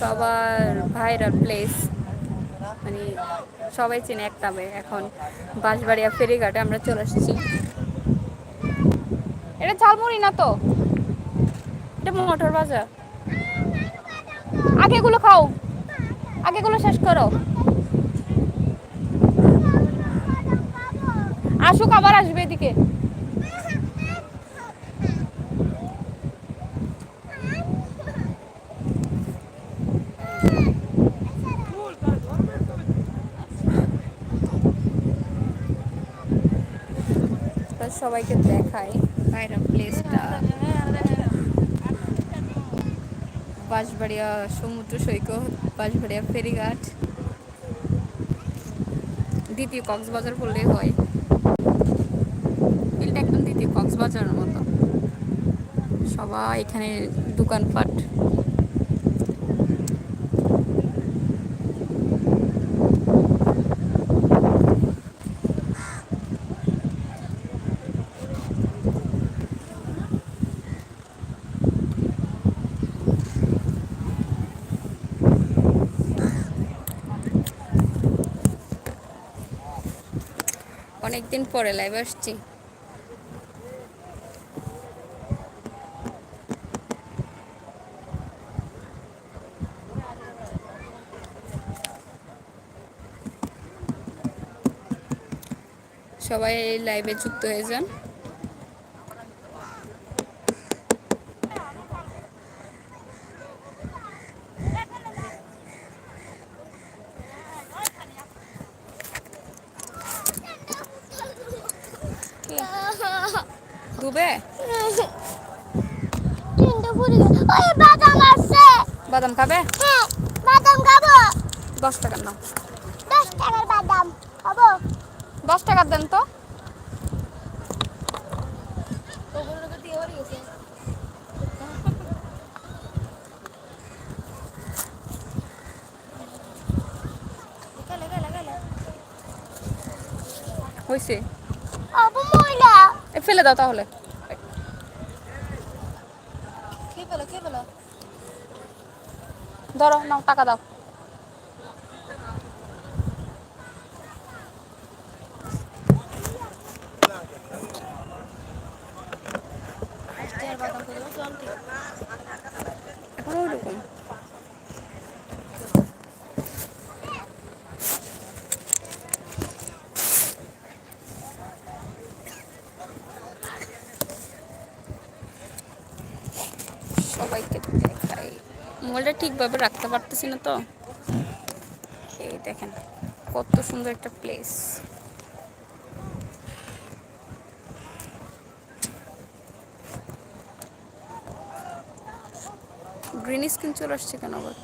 সবার viral place মানে সবাই চেনে এক নামে এখন বাঁশবাড়িয়া ফেরিঘাটে আমরা চলে আসছি। এটা ঝালমুড়ি না তো? এটা মোটর বাজার আগেগুলো খাও। আগেগুলো শেষ করো। আসুক আবার আসবে এদিকে। সবাইকে দেখাই। বাইরের প্লেসটা বাঁশবাড়িয়া সমুদ্র সৈকত, বাঁশবাড়িয়া ফেরিঘাট। দ্বিতীয় কক্সবাজার বললেই হয়। বিলটা একদম দ্বিতীয় কক্সবাজারের মতো। সবাই এখানে দোকানপাট। অনেকদিন পরে লাইভ আসছি। সবাই লাইভে যুক্ত হয়ে যান। ডুবে? আছে। বাদাম খাবে? হ্যাঁ বাদাম খাব। দশ টাকার নাও। দশ টাকার বাদাম খাব। দশ টাকার দেন তো। হয়েছে আবু ময়লা। ফেলে দাও তাহলে। কি বলো কি বলো ধরো নাও টাকা দাও। এখন মোবাইলটা ঠিকভাবে রাখতে পারতেছি না তো। এই দেখেন, কত সুন্দর একটা প্লেস গ্রিন স্ক্রিন চলে আসছে কেন আবার?